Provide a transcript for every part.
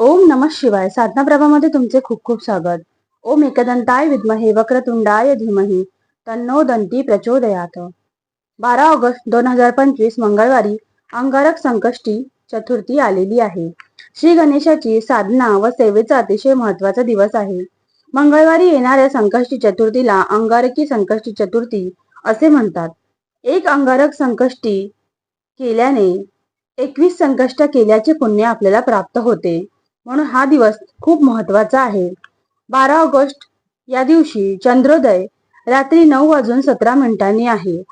ओम नम शिवाय. साधना प्रभामध्ये तुमचे खूप खूप स्वागत. ओम एकदंताय विद्महे वक्रतुंडाय धीमहि. तन्नो दंती प्रचोदयात. बारा ऑगस्ट दोन हजार पंचवीस मंगळवारी अंगारक संकष्टी चतुर्थी आलेली आहे. श्री गणेशाची साधना व सेवेचा अतिशय महत्त्वाचा दिवस आहे. मंगळवारी येणाऱ्या संकष्टी चतुर्थीला अंगारकी संकष्टी चतुर्थी असे म्हणतात. एक अंगारक संकष्टी केल्याने एकवीस संकष्ट केल्याचे पुण्य आपल्याला प्राप्त होते. म्हणून हा दिवस खूप महत्त्वाचा आहे. बारा ऑगस्ट या दिवशी चंद्रोदय रात्री नऊ वाजून सतरा मिनिटांनी आहे.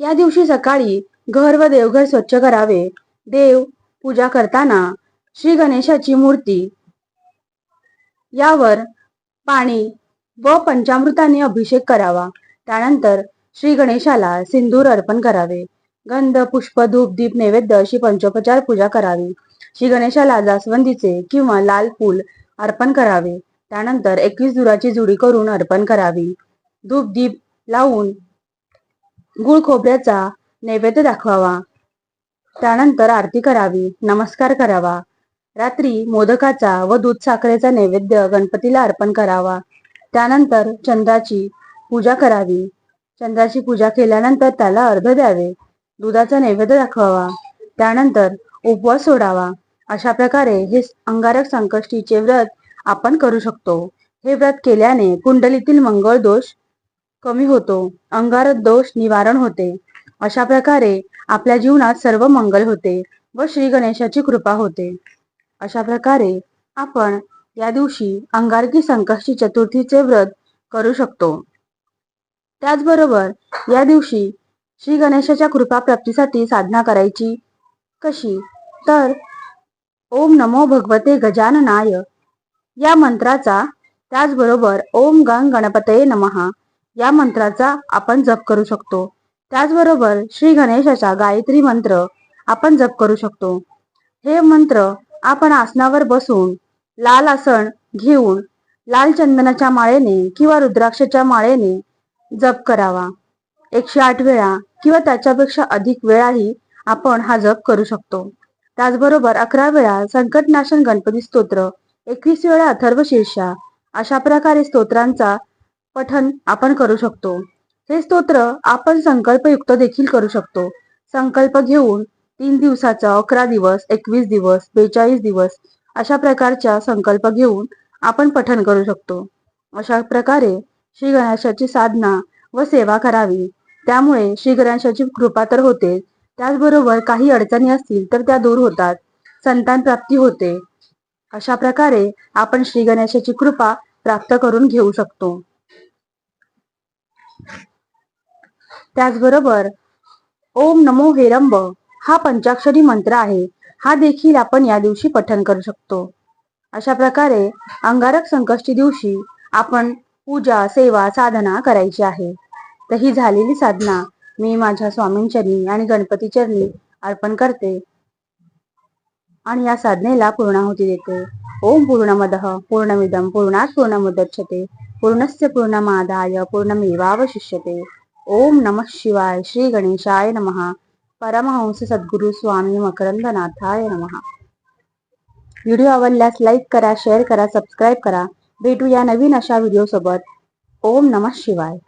या दिवशी सकाळी घर व देवघर स्वच्छ करावे. देव पूजा करताना श्री गणेशाची मूर्ती. यावर पाणी व पंचामृताने अभिषेक करावा. त्यानंतर श्री गणेशाला सिंदूर अर्पण करावे. गंध पुष्प धूप दीप नैवेद्य अशी पंचोपचार पूजा करावी. श्री गणेशाला जास्वंदीचे किंवा लाल फूल अर्पण करावे. त्यानंतर एकवीस दुराची जुडी करून अर्पण करावी. धूप दीप लावून गुळ खोबऱ्याचा नैवेद्य दाखवावा. त्यानंतर आरती करावी. नमस्कार करावा. रात्री मोदकाचा व दूध साखरेचा नैवेद्य गणपतीला अर्पण करावा. त्यानंतर चंद्राची पूजा करावी. चंद्राची पूजा केल्यानंतर त्याला अर्ध द्यावे. दुधाचा नैवेद्य दाखवावा. त्यानंतर उपवास सोडावा. अशा प्रकारे हे अंगारक संकष्टीचे व्रत आपण करू शकतो. हे व्रत केल्याने कुंडलीतील मंगळ दोष कमी होतो अंगारक दोष निवारण होते. अशा प्रकारे आपल्या जीवनात सर्व मंगल होते व श्री गणेशाची कृपा होते. अशा प्रकारे आपण या दिवशी अंगारकी संकष्टी चतुर्थीचे व्रत करू शकतो. त्याचबरोबर या दिवशी श्री गणेशाच्या कृपा प्राप्तीसाठी साधना करायची कशी? तर ओम नमो भगवते गजाननाय. या मंत्राचा त्याचबरोबर ओम गंग गणपतये नमहा या मंत्राचा आपण जप करू शकतो. त्याचबरोबर श्री गणेशाचा गायत्री मंत्र आपण जप करू शकतो. हे मंत्र आपण आसनावर बसून लाल आसन घेऊन लाल चंदनाच्या माळेने किंवा रुद्राक्षाच्या माळेने जप करावा. एकशे आठ वेळा किंवा त्याच्यापेक्षा अधिक वेळाही आपण हा जप करू शकतो. त्याचबरोबर अकरा वेळा संकटनाशन गणपती स्तोत्र एकवीस वेळा अथर्व शीर्षा अशा प्रकारे स्तोत्रांचा पठन आपण करू शकतो. हे स्तोत्र आपण संकल्पयुक्त देखील करू शकतो. संकल्प घेऊन तीन दिवसाचा अकरा दिवस एकवीस दिवस बेचाळीस दिवस अशा प्रकारच्या संकल्प घेऊन आपण पठन करू शकतो. अशा प्रकारे श्री गणेशाची साधना व सेवा करावी. त्यामुळे श्री गणेशाची कृपा तर होते त्याचबरोबर काही अडचणी असतील तर त्या दूर होतात. संतान प्राप्ती होते. अशा प्रकारे आपण श्री गणेशाची कृपा प्राप्त करून घेऊ शकतो. त्याचबरोबर ओम नमो हेरंब हा पंचाक्षरी मंत्र आहे. हा देखील आपण या दिवशी पठन करू शकतो. अशा प्रकारे अंगारक संकष्टी दिवशी आपण पूजा सेवा साधना करायची आहे. तर ही झालेली साधना मी माझ्या स्वामींचरणी आणि गणपती चरणी अर्पण करते. आणि या साधनेला पूर्णाहुती देते. ओम पूर्णमद पूर्णमिदम पूर्णात पूर्णमुदच्छते. पूर्णस्य पूर्णमादाय पूर्णमेवावशिष्यते. ओम नम शिवाय श्री गणेशाय नमः. परमहंस सद्गुरु स्वामी मकरंदनाथाय नमः. व्हिडिओ आवडल्यास लाईक करा शेअर करा सबस्क्राईब करा. भेटू या नवीन अशा व्हिडिओ सोबत ओम नम शिवाय.